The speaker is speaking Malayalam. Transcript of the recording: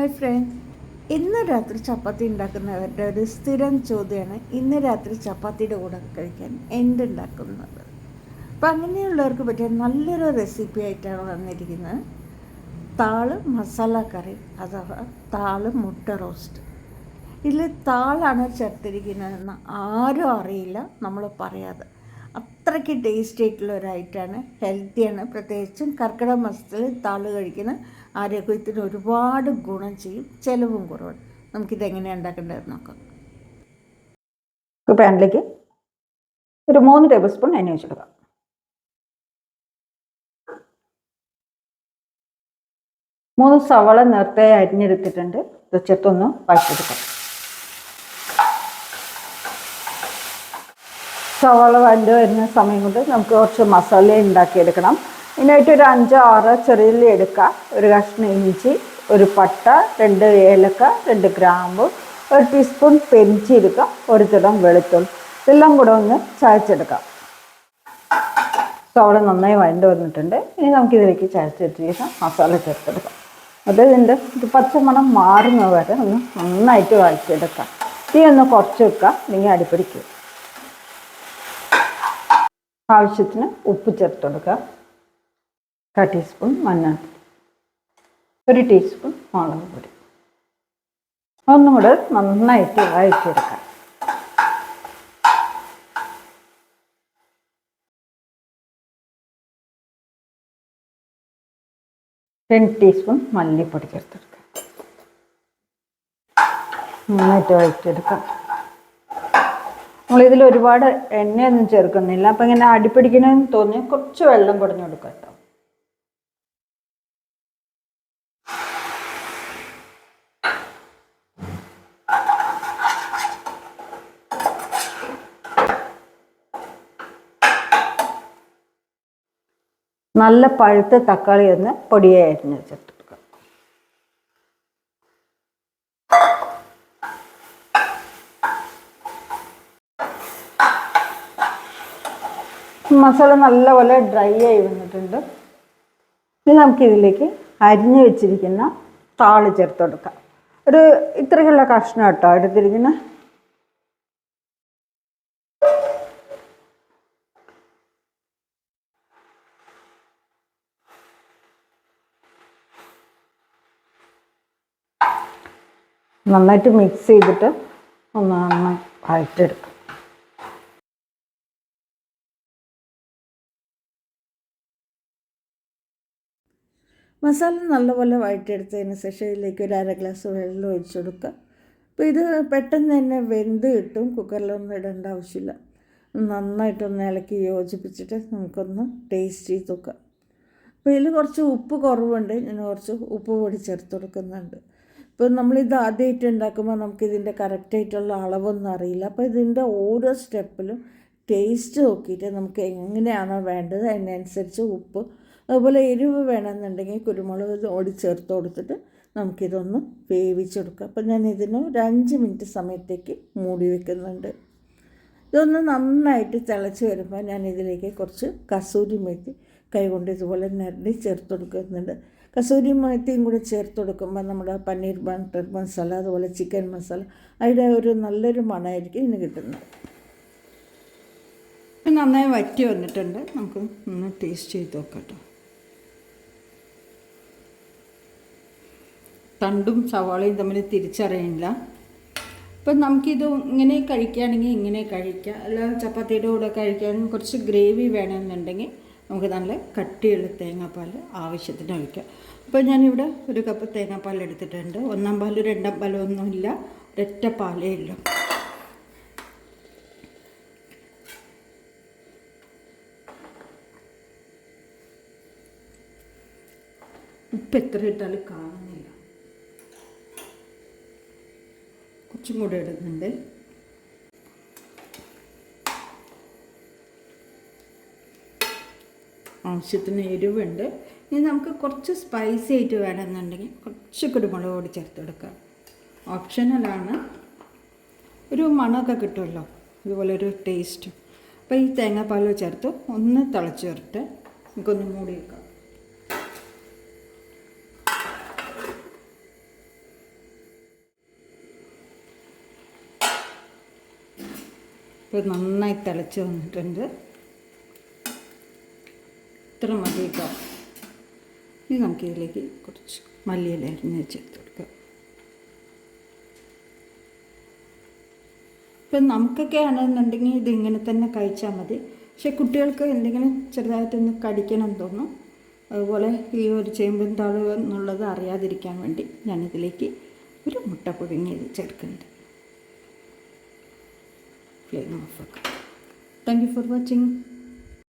ഹായ് ഫ്രണ്ട് ഇന്ന് രാത്രി ചപ്പാത്തി ഉണ്ടാക്കുന്നവരുടെ ഒരു സ്ഥിരം ചോദ്യമാണ് ഇന്ന് രാത്രി ചപ്പാത്തിയുടെ കൂടെ കഴിക്കാൻ എന്തുണ്ടാക്കുന്നത്? അപ്പം അങ്ങനെയുള്ളവർക്ക് പറ്റിയ നല്ലൊരു റെസിപ്പി ആയിട്ടാണ് വന്നിരിക്കുന്നത്. താൾ മസാല കറി അഥവാ താൾ മുട്ട റോസ്റ്റ് ഇതിൽ താളാണ് ചേർത്തിരിക്കുന്നതെന്ന് ആരും അറിയില്ല നമ്മൾ പറയാതെ. അത്രയ്ക്ക് ടേസ്റ്റി ആയിട്ടുള്ള ഒരു ഐറ്റമാണ് ഹെൽത്തിയാണ് പ്രത്യേകിച്ചും കർക്കിടക മാസത്തിൽ താൾ കഴിക്കുന്ന ആരോഗ്യത്തിന് ഒരുപാട് ഗുണം ചെയ്യും. ചിലവും കുറവാണ്. നമുക്കിത് എങ്ങനെയാണ് ഉണ്ടാക്കേണ്ടതെന്ന് നോക്കാം. പാനിലേക്ക് ഒരു മൂന്ന് ടേബിൾ സ്പൂൺ എണ്ണ ഒഴിച്ചെടുക്കാം മൂന്ന് സവള നേരത്തെ അരിഞ്ഞെടുത്തിട്ടുണ്ട്. ഇത് ചേർത്തൊന്ന് വഴച്ചെടുക്കാം സവാള വഴണ്ട് വരുന്ന സമയം കൊണ്ട് നമുക്ക് കുറച്ച് മസാല ഉണ്ടാക്കിയെടുക്കണം. ഇതിനായിട്ട് ഒരു അഞ്ചോ ആറോ ചെറിയുള്ളി എടുക്കുക. ഒരു കഷ്ണം ഇഞ്ചി ഒരു പട്ട രണ്ട് ഏലക്ക രണ്ട് ഗ്രാമ്പ് ഒരു ടീസ്പൂൺ പെരിഞ്ചീരക ഒരു തിടം വെളുത്തുള്ളി. ഇതെല്ലാം കൂടെ ഒന്ന് ചായച്ചെടുക്കാം അവിടെ നന്നായി വഴണ്ട് വന്നിട്ടുണ്ട്. ഇനി നമുക്കിതിലേക്ക് ചതച്ചെടുത്തിരിക്കാം മസാല ചേർത്തെടുക്കാം. അത് ഇതിന്റെ ഇത് പച്ചമണം മാറുന്നത് വരെ ഒന്ന് നന്നായിട്ട് വഴച്ചെടുക്കാം തീ ഒന്ന് കുറച്ച് വെക്കുക അല്ലെങ്കിൽ അടിപ്പിടിക്കുക ആവശ്യത്തിന് ഉപ്പ് ചേർത്ത് കൊടുക്കുക കാ ടീസ്പൂൺ മഞ്ഞൾപ്പൊടി ഒരു ടീസ്പൂൺ മുളക് പൊടി. ഒന്നും കൂടെ നന്നായിട്ട് വഴറ്റിയെടുക്കാം. രണ്ട് ടീസ്പൂൺ മല്ലിപ്പൊടി ചേർത്തെടുക്കാം. നന്നായിട്ട് വഴറ്റിയെടുക്കാം. നമ്മളിതിൽ ഒരുപാട് എണ്ണയൊന്നും ചേർക്കുന്നില്ല. അപ്പം ഇങ്ങനെ അടിപ്പിടിക്കണമെന്ന് തോന്നി കുറച്ച് വെള്ളം കുടഞ്ഞു കൊടുക്കാം കേട്ടോ. നല്ല പഴുത്ത തക്കാളി ഒന്ന് പൊടിയായി അരിഞ്ഞ് വെച്ചിട്ടെടുക്കാം മസാല നല്ലപോലെ ഡ്രൈ ആയി വന്നിട്ടുണ്ട്. ഇനി നമുക്കിതിലേക്ക് അരിഞ്ഞ് വെച്ചിരിക്കുന്ന താൾ ചേർത്ത് കൊടുക്കാം. ഒരു ഇത്രയ്ക്കുള്ള കഷ്ണം കേട്ടോ എടുത്തിരിക്കുന്ന നന്നായിട്ട് മിക്സ് ചെയ്തിട്ട് ഒന്ന് നന്നായി വഴറ്റെടുക്കും മസാല നല്ലപോലെ വഴറ്റിയെടുത്തതിന് ശേഷം ഇതിലേക്ക് ഒരു അര ഗ്ലാസ് വെള്ളം ഒഴിച്ചു കൊടുക്കുക. അപ്പോൾ ഇത് പെട്ടെന്ന് തന്നെ വെന്ത് കിട്ടും കുക്കറിലൊന്നും ഇടേണ്ട ആവശ്യമില്ല. നന്നായിട്ടൊന്ന് ഇളക്കി യോജിപ്പിച്ചിട്ട് നമുക്കൊന്ന് ടേസ്റ്റ് ചെയ്ത് നോക്കാം. അപ്പോൾ ഇതിൽ കുറച്ച് ഉപ്പ് കുറവുണ്ട് ഞാൻ കുറച്ച് ഉപ്പ് പൊടി ചേർത്ത് കൊടുക്കുന്നുണ്ട്. ഇപ്പോൾ നമ്മളിത് ആദ്യമായിട്ട് ഉണ്ടാക്കുമ്പോൾ നമുക്കിതിന്റെ കറക്റ്റായിട്ടുള്ള അളവൊന്നും അറിയില്ല. അപ്പോൾ ഇതിന്റെ ഓരോ സ്റ്റെപ്പിലും ടേസ്റ്റ് നോക്കിയിട്ട് നമുക്ക് എങ്ങനെയാണോ വേണ്ടത് അതിനനുസരിച്ച് ഉപ്പ് അതുപോലെ എരിവ് വേണമെന്നുണ്ടെങ്കിൽ കുരുമുളക് ഓടി ചേർത്ത് കൊടുത്തിട്ട് നമുക്കിതൊന്ന് വേവിച്ചെടുക്കുക അപ്പം ഞാൻ ഇതിന് ഒരു അഞ്ച് മിനിറ്റ് സമയത്തേക്ക് മൂടി വെക്കുന്നുണ്ട്. ഇതൊന്ന് നന്നായിട്ട് തിളച്ച് വരുമ്പോൾ ഞാൻ ഇതിലേക്ക് കുറച്ച് കസൂരി മെത്തി കൈകൊണ്ട് ഇതുപോലെ നിരടി ചേർത്ത് കൊടുക്കുന്നുണ്ട്. കസൂരി മേത്തിയും കൂടി ചേർത്ത് കൊടുക്കുമ്പോൾ നമ്മുടെ പനീർ ബട്ടർ മസാല അതുപോലെ ചിക്കൻ മസാല അതിന്റെ ഒരു നല്ലൊരു മണമായിരിക്കും ഇതിന് കിട്ടുന്നത്. നന്നായി വറ്റി വന്നിട്ടുണ്ട്. നമുക്ക് ഒന്ന് ടേസ്റ്റ് ചെയ്ത് നോക്കട്ടോ. തണ്ടും സവാളയും തമ്മിൽ തിരിച്ചറിയില്ല. അപ്പം നമുക്കിത് ഇങ്ങനെ കഴിക്കുകയാണെങ്കിൽ ഇങ്ങനെ കഴിക്കാം. അല്ലാതെ ചപ്പാത്തിയുടെ കൂടെ കഴിക്കാൻ കുറച്ച് ഗ്രേവി വേണമെന്നുണ്ടെങ്കിൽ നമുക്ക് നല്ല കട്ടിയുള്ള തേങ്ങാപ്പാൽ ആവശ്യത്തിന് ഒഴിക്കാം. അപ്പോൾ ഞാനിവിടെ ഒരു കപ്പ് തേങ്ങാപ്പാൽ എടുത്തിട്ടുണ്ട്. ഒന്നാം പാലും രണ്ടാം പാലും ഒന്നുമില്ല. ഒരൊറ്റ പാലേ ഉള്ളൂ. ഉപ്പ് എത്ര ഇട്ടാലും കാണുന്നില്ല. കുറച്ചും കൂടെ ഇടുന്നുണ്ട്. ആവശ്യത്തിന് എരിവുണ്ട്. ഇനി നമുക്ക് കുറച്ച് സ്പൈസി ആയിട്ട് വേണമെന്നുണ്ടെങ്കിൽ കുറച്ച് കുരുമുളക് പൊടി ചേർത്ത് ഓപ്ഷനലാണ് ഒരു മണമൊക്കെ കിട്ടുമല്ലോ. ഇതുപോലെ ഒരു ടേസ്റ്റ് അപ്പോൾ ഈ തേങ്ങാപ്പാൽ ചേർത്ത് ഒന്ന് തിളച്ച് ചേർത്ത് നമുക്കൊന്ന് മൂടി വെക്കാം. ഇപ്പോൾ നന്നായി തിളച്ച് വന്നിട്ടുണ്ട്. ഇത്ര മതി കേട്ടോ. ഇനി നമുക്കിതിലേക്ക് കുറച്ച് മല്ലിയില അരിഞ്ഞ് ചേർത്ത് കൊടുക്കാം. ഇപ്പം നമുക്കൊക്കെ ആണെന്നുണ്ടെങ്കിൽ ഇത് ഇങ്ങനെ തന്നെ കഴിച്ചാൽ മതി. പക്ഷെ കുട്ടികൾക്ക് എന്തെങ്കിലും ചെറുതായിട്ടൊന്ന് കടിക്കണം തോന്നും. അതുപോലെ ഈ ഒരു ചേമ്പും താൾ എന്നുള്ളത് അറിയാതിരിക്കാൻ വേണ്ടി ഞാനിതിലേക്ക് ഒരു മുട്ട പുഴുങ്ങിയത് ചേർക്കുന്നുണ്ട്. ഫ്ലെയിം ഓഫ് ആക്കാം. Thank you for watching